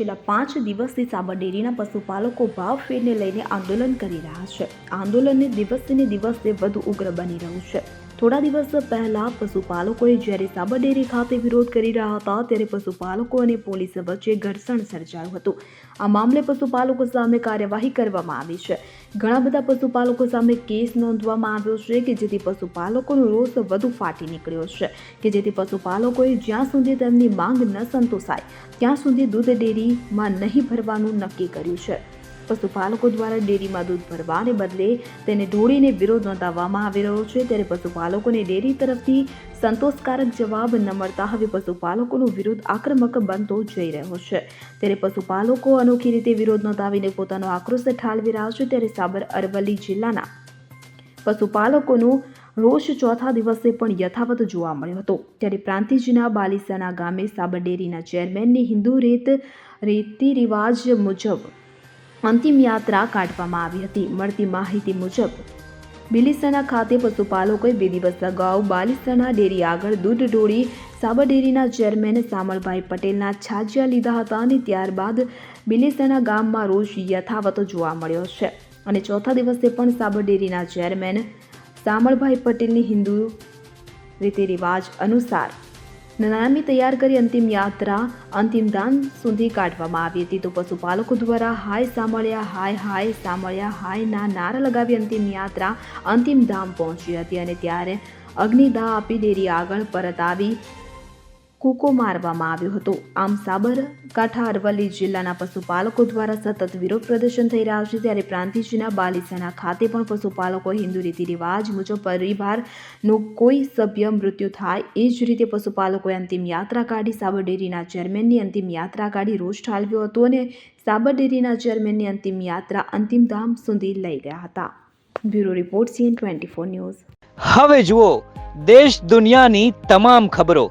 છેલ્લા પાંચ દિવસથી સાબર ડેરીના પશુપાલકો ભાવ ફેરને લઈને આંદોલન કરી રહ્યા છે. આંદોલનને દિવસે ને દિવસે વધુ ઉગ્ર બની રહ્યું છે. થોડા દિવસ પહેલા પશુપાલકોએ જ્યારે સાબર ડેરી ખાતે વિરોધ કરી રહ્યા હતા, ત્યારે પશુપાલકો અને પોલીસ વચ્ચે ઘર્ષણ સર્જાયું હતું. આ મામલે પશુપાલકો સામે કાર્યવાહી કરવામાં આવી છે. ઘણા બધા પશુપાલકો સામે કેસ નોંધવામાં આવ્યો છે કે જેથી પશુપાલકોનો રોષ વધુ ફાટી નીકળ્યો છે, કે જેથી પશુપાલકોએ જ્યાં સુધી તેમની માંગ ન સંતોષાય, ત્યાં સુધી દૂધ ડેરીમાં નહીં ભરવાનું નક્કી કર્યું છે. પશુપાલકો દ્વારા ડેરીમાં દૂધ ભરવાને બદલે તેને ઢોળીને વિરોધ નોંધાવવામાં આવી રહ્યો છે. ત્યારે પશુપાલકોને ડેરી તરફથી સંતોષકારક જવાબ ન મળતા હવે પશુપાલકોનો વિરોધ આક્રમક બનતો જઈ રહ્યો છે. ત્યારે પશુપાલકો અનોખી રીતે વિરોધ નોંધાવીને પોતાનો આક્રોશ ઠાલવી રહ્યા છે. ત્યારે સાબર અરવલ્લી જિલ્લાના પશુપાલકોનો રોષ ચોથા દિવસે પણ યથાવત જોવા મળ્યો હતો. ત્યારે પ્રાંતિજના બાલિસાના ગામે સાબર ડેરીના ચેરમેનની હિન્દુ રીત રીતિ રિવાજ મુજબ અંતિમ યાત્રા કાઢવામાં આવી હતી. મળતી માહિતી મુજબ, બિલીસણા ખાતે પશુપાલકોએ બે દિવસ અગાઉ બાલીસણા ડેરી આગળ દૂધ ઢોળી સાબર ડેરીના ચેરમેન સામળભાઈ પટેલના છાજિયા લીધા હતા અને ત્યારબાદ બિલીસણા ગામમાં રોષ યથાવત જોવા મળ્યો છે. અને ચોથા દિવસે પણ સાબર ડેરીના ચેરમેન સામળભાઈ પટેલની હિન્દુ રીતિ રિવાજ અનુસાર નામી તૈયાર કરી અંતિમ યાત્રા, અંતિમ દાન સુધી કાઢવામાં આવી હતી. તો પશુપાલકો દ્વારા હાય સાંભળ્યા, હાય હાય સાંભળ્યા, હાયના નારા લગાવી અંતિમ યાત્રા, અંતિમ ધામ પહોંચી હતી. અને ત્યારે અગ્નિદાહ આપી ડેરી આગળ પરત આવી. કૂકો મારવામાં આવ્યો હતો. આમ સાબરકાંઠા અરવલ્લી જિલ્લાના પશુપાલકો દ્વારા સતત વિરોધ પ્રદર્શન થઈ રહ્યા છે. ત્યારે પ્રાંતિજીના બાલિસાના ખાતે પણ પશુપાલકો હિન્દુ રીતિ રિવાજ મુજબ પરિવારનો કોઈ સભ્ય મૃત્યુ થાય એ જ રીતે પશુપાલકોએ અંતિમ યાત્રા કાઢી સાબર ડેરીના ચેરમેનની અંતિમ યાત્રા કાઢી રોષ ઠાલવ્યો હતો અને સાબર ડેરીના ચેરમેનની અંતિમ યાત્રા અંતિમ ધામ સુધી લઈ ગયા હતા. Bureau report CN twenty four news. હવે જુઓ, દેશ દુનિયાની તમામ ખબરો.